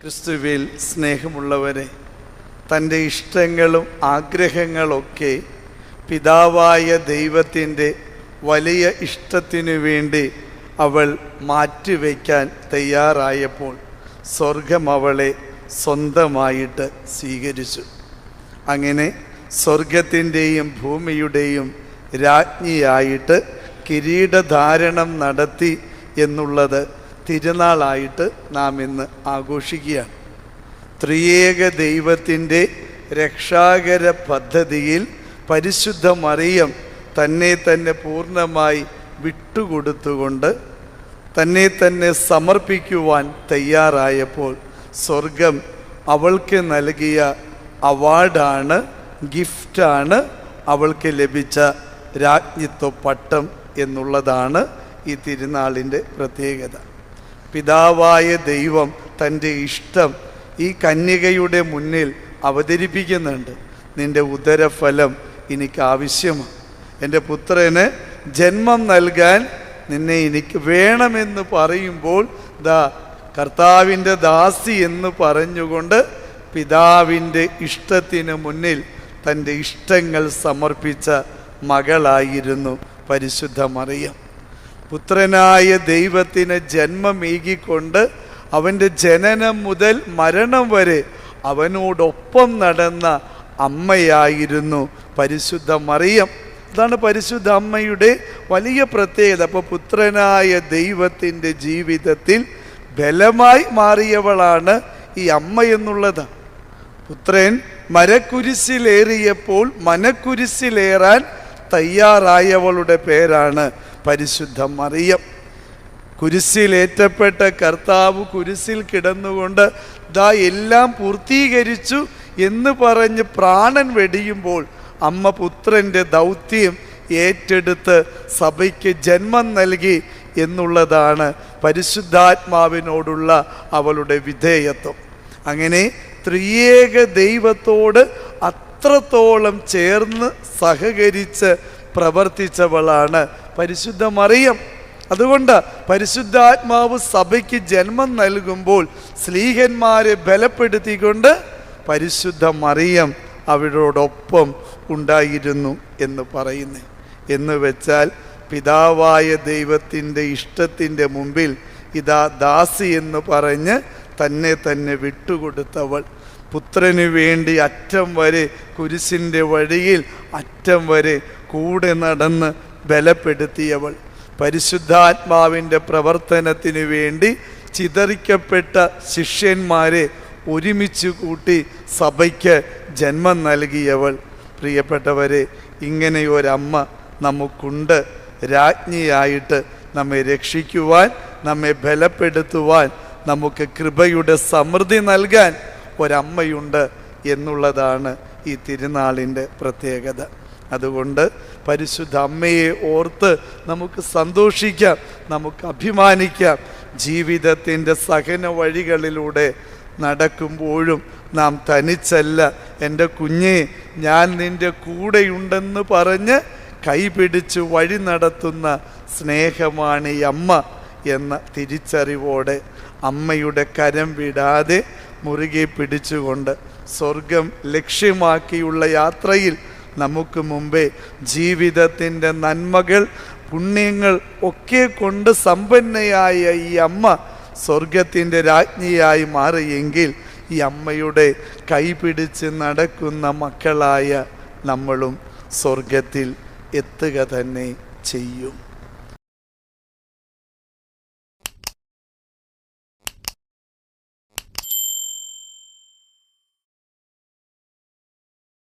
ക്രിസ്തുവിൽ സ്നേഹമുള്ളവരെ തന്റെ ഇഷ്ടങ്ങളും ആഗ്രഹങ്ങളൊക്കെ പിതാവായ ദൈവത്തിന്റെ വലിയ ഇഷ്ടത്തിനു വേണ്ടി അവൾ മാറ്റിവെക്കാൻ തയ്യാറായപ്പോൾ സ്വർഗം അവളെ സ്വന്തമായിട്ട് സ്വീകരിച്ചു. അങ്ങനെ സ്വർഗത്തിന്റെയും ഭൂമിയുടെയും രാജ്ഞിയായിട്ട് കിരീടധാരണം നടത്തി എന്നുള്ളത് തിരുനാളായിട്ട് നാം ഇന്ന് ആഘോഷിക്കുകയാണ്. ത്രിയേക ദൈവത്തിന്റെ രക്ഷാകര പദ്ധതിയിൽ പരിശുദ്ധ മറിയം തന്നെ തന്നെ പൂർണമായി വിട്ടുകൊടുത്തുകൊണ്ട് തന്നെ തന്നെ സമർപ്പിക്കുവാൻ തയ്യാറായപ്പോൾ സ്വർഗം അവൾക്ക് നൽകിയ അവാർഡാണ് ഗിഫ്റ്റാണ് അവൾക്ക് ലഭിച്ച രാജ്ഞിത്വ പട്ടം എന്നുള്ളതാണ് ഈ തിരുനാളിന്റെ പ്രത്യേകത. പിതാവായ ദൈവം തന്റെ ഇഷ്ടം ഈ കന്യകയുടെ മുന്നിൽ അവതരിപ്പിക്കുന്നുണ്ട്. നിന്റെ ഉദരഫലം എനിക്ക് ആവശ്യമാണ്. എന്റെ പുത്രന് ജന്മം നൽകാൻ നിന്നെ എനിക്ക് വേണമെന്ന് പറയുമ്പോൾ ദാ കർത്താവിന്റെ ദാസി എന്ന് പറഞ്ഞുകൊണ്ട് പിതാവിന്റെ ഇഷ്ടത്തിന് മുന്നിൽ തന്റെ ഇഷ്ടങ്ങൾ സമർപ്പിച്ച മകളായിരുന്നു പരിശുദ്ധ മറിയം. പുത്രനായ ദൈവത്തിന് ജന്മമേകിക്കൊണ്ട് അവന്റെ ജനനം മുതൽ മരണം വരെ അവനോടൊപ്പം നടന്ന അമ്മയായിരുന്നു പരിശുദ്ധ മറിയം. അതാണ് പരിശുദ്ധ അമ്മയുടെ വലിയ പ്രത്യേകത. അപ്പോൾ പുത്രനായ ദൈവത്തിന്റെ ജീവിതത്തിൽ ബലമായി മാറിയവളാണ് ഈ അമ്മ എന്നുള്ളത്. പുത്രൻ മരക്കുരിശിലേറിയപ്പോൾ മനക്കുരിശിലേറാൻ തയ്യാറായവളുടെ പേരാണ് പരിശുദ്ധ മറിയം കുരിശിലേറ്റപ്പെട്ട കർത്താവ് കുരിശിൽ കിടന്നുകൊണ്ട് ദാ എല്ലാം പൂർത്തീകരിച്ചു എന്ന് പറഞ്ഞ് പ്രാണൻ വെടിയുമ്പോൾ അമ്മ പുത്രന്റെ ദൗത്യം ഏറ്റെടുത്ത് സഭയ്ക്ക് ജന്മം നൽകി എന്നുള്ളതാണ് പരിശുദ്ധാത്മാവിനോടുള്ള അവളുടെ വിധേയത്വം. അങ്ങനെ ത്രിയേക ദൈവത്തോട് അത്രത്തോളം ചേർന്ന് സഹകരിച്ച് പ്രവർത്തിച്ചവളാണ് പരിശുദ്ധ മറിയം. അതുകൊണ്ട് പരിശുദ്ധാത്മാവ് സഭയ്ക്ക് ജന്മം നൽകുമ്പോൾ സ്ലീഹന്മാരെ ബലപ്പെടുത്തിക്കൊണ്ട് പരിശുദ്ധ മറിയം അവരോടൊപ്പം ഉണ്ടായിരുന്നു എന്ന് പറയുന്നു. എന്ന് വെച്ചാൽ പിതാവായ ദൈവത്തിന്റെ ഇഷ്ടത്തിന്റെ മുമ്പിൽ ഇതാ ദാസി എന്ന് പറഞ്ഞ് തന്നെ തന്നെ വിട്ടുകൊടുത്തവൾ. പുത്രന് വേണ്ടി അറ്റം വരെ കുരിശിന്റെ വഴിയിൽ അറ്റം വരെ കൂടെ നടന്ന് ബലപ്പെടുത്തിയവൾ. പരിശുദ്ധാത്മാവിന്റെ പ്രവർത്തനത്തിന് വേണ്ടി ചിതറിക്കപ്പെട്ട ശിഷ്യന്മാരെ ഒരുമിച്ച് കൂട്ടി സഭയ്ക്ക് ജന്മം നൽകിയവൾ. പ്രിയപ്പെട്ടവരെ ഇങ്ങനെയൊരമ്മ നമുക്കുണ്ട്. രാജ്ഞിയായിട്ട് നമ്മെ രക്ഷിക്കുവാൻ നമ്മെ ബലപ്പെടുത്തുവാൻ നമുക്ക് കൃപയുടെ സമൃദ്ധി നൽകാൻ ഒരമ്മയുണ്ട് എന്നുള്ളതാണ് ഈ തിരുനാളിന്റെ പ്രത്യേകത. അതുകൊണ്ട് പരിശുദ്ധ അമ്മയെ ഓർത്ത് നമുക്ക് സന്തോഷിക്കാം നമുക്ക് അഭിമാനിക്കാം. ജീവിതത്തിന്റെ സഹന വഴികളിലൂടെ നടക്കുമ്പോഴും നാം തനിച്ചല്ല. എന്റെ കുഞ്ഞെ ഞാൻ നിന്റെ കൂടെയുണ്ടെന്ന് പറഞ്ഞ് കൈപിടിച്ച് വഴി നടത്തുന്ന സ്നേഹമാണ് ഈ അമ്മ എന്ന തിരിച്ചറിവോടെ അമ്മയുടെ കരം വിടാതെ മുറുകെ പിടിച്ചുകൊണ്ട് സ്വർഗം ലക്ഷ്യമാക്കിയുള്ള യാത്രയിൽ നമുക്ക് മുമ്പേ ജീവിതത്തിന്റെ നന്മകൾ പുണ്യങ്ങൾ ഒക്കെ കൊണ്ട് സമ്പന്നയായ ഈ അമ്മ സ്വർഗത്തിന്റെ രാജ്ഞിയായി മാറിയെങ്കിൽ ഈ അമ്മയുടെ കൈപിടിച്ച് നടക്കുന്ന മക്കളായ നമ്മളും സ്വർഗത്തിൽ എത്തുക തന്നെ ചെയ്യും.